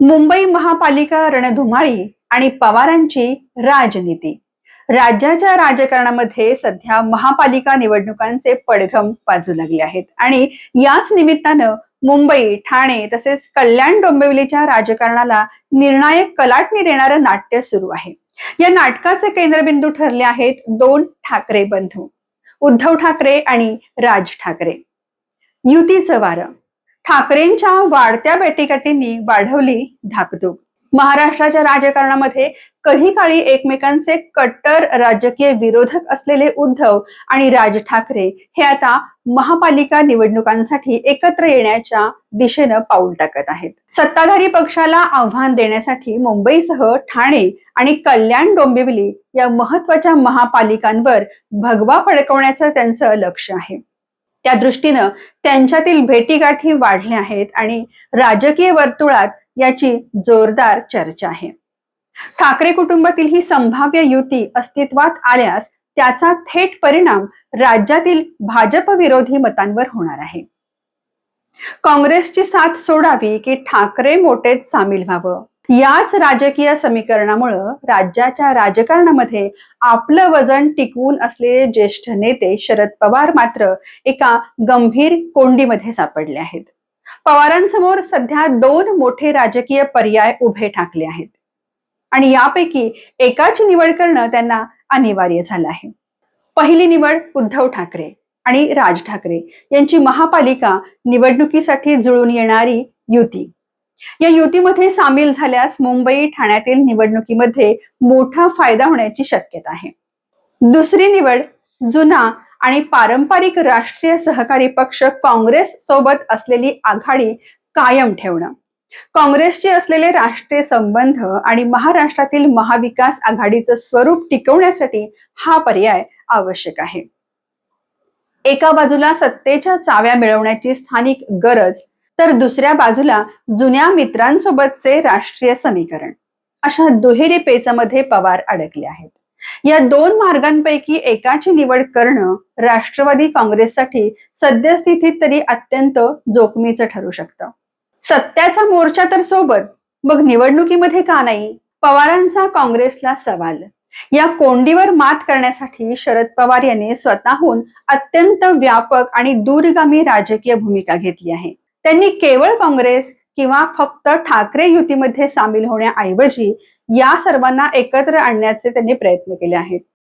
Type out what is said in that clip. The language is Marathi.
मुंबई महापालिका रणधुमाळी आणि पवारांची राजनीती. राज्याच्या राजकारणामध्ये सध्या महापालिका निवडणुकांचे पडघम बाजू लागले आहेत. आणि याच निमित्तानं मुंबई ठाणे तसेच कल्याण डोंबिवलीच्या राजकारणाला निर्णायक कलाटणी देणारं नाट्य सुरू आहे. या नाटकाचे केंद्रबिंदू ठरले आहेत दोन ठाकरे बंधू उद्धव ठाकरे आणि राज ठाकरे. युतीचं वारं. ठाकरेंच्या वाढत्या बेटीकाटींनी वाढवली धाकधूक. महाराष्ट्राच्या राजकारणामध्ये कधी काळी एकमेकांचे कट्टर राजकीय विरोधक असलेले उद्धव आणि राज ठाकरे हे आता महापालिका निवडणुकांसाठी एकत्र येण्याच्या दिशेनं पाऊल टाकत आहेत. सत्ताधारी पक्षाला आव्हान देण्यासाठी मुंबईसह ठाणे आणि कल्याण डोंबिवली या महत्त्वाच्या महापालिकांवर भगवा फडकवण्याचं त्यांचं लक्ष आहे. त्या दृष्टीनं त्यांच्यातील भेटीगाठी वाढल्या आहेत आणि राजकीय वर्तुळात याची जोरदार चर्चा आहे. ठाकरे कुटुंबातील ही संभाव्य युती अस्तित्वात आल्यास त्याचा थेट परिणाम राज्यातील भाजप विरोधी मतांवर होणार आहे. काँग्रेसची साथ सोडावी की ठाकरे मोठेच सामील व्हावं? याच राजकीय समीकरणामुळं राज्याच्या राजकारणामध्ये आपलं वजन टिकवून असलेले ज्येष्ठ नेते शरद पवार मात्र एका गंभीर कोंडीमध्ये सापडले आहेत. पवारांसमोर सध्या दोन मोठे राजकीय पर्याय उभे ठाकले आहेत. आणि यापैकी एकाची निवड करणं त्यांना अनिवार्य झालं आहे. पहिली निवड उद्धव ठाकरे आणि राज ठाकरे यांची महापालिका निवडणुकीसाठी जुळून येणारी युती. या युतीमध्ये सामील झाल्यास मुंबई ठाण्यातील निवडणुकीमध्ये मोठा फायदा होण्याची शक्यता आहे. दुसरी निवड जुना आणि पारंपरिक राष्ट्रीय सहकारी पक्ष काँग्रेस सोबत असलेली आघाडी कायम ठेवणं. काँग्रेसचे असलेले राष्ट्रीय संबंध आणि महाराष्ट्रातील महाविकास आघाडीचं स्वरूप टिकवण्यासाठी हा पर्याय आवश्यक आहे. एका बाजूला सत्तेच्या चाव्या मिळवण्याची स्थानिक गरज तर दुसऱ्या बाजूला जुन्या मित्रांसोबतचे राष्ट्रीय समीकरण. अशा दुहेरी पेचामध्ये पवार अडकले आहेत. या दोन मार्गांपैकी एकाची निवड करणं राष्ट्रवादी काँग्रेससाठी सद्यस्थितीत तरी अत्यंत जोखमीचं ठरू शकतं. सत्याचा मोर्चा तर सोबत मग निवडणुकीमध्ये का नाही? पवारांचा काँग्रेसला सवाल. या कोंडीवर मात करण्यासाठी शरद पवार यांनी स्वतःहून अत्यंत व्यापक आणि दूरगामी राजकीय भूमिका घेतली आहे. त्यांनी केवळ काँग्रेस किंवा फक्त ठाकरे युतीमध्ये सामील होण्याऐवजी या सर्वांना एकत्र आणण्याचे त्यांनी प्रयत्न केले आहेत.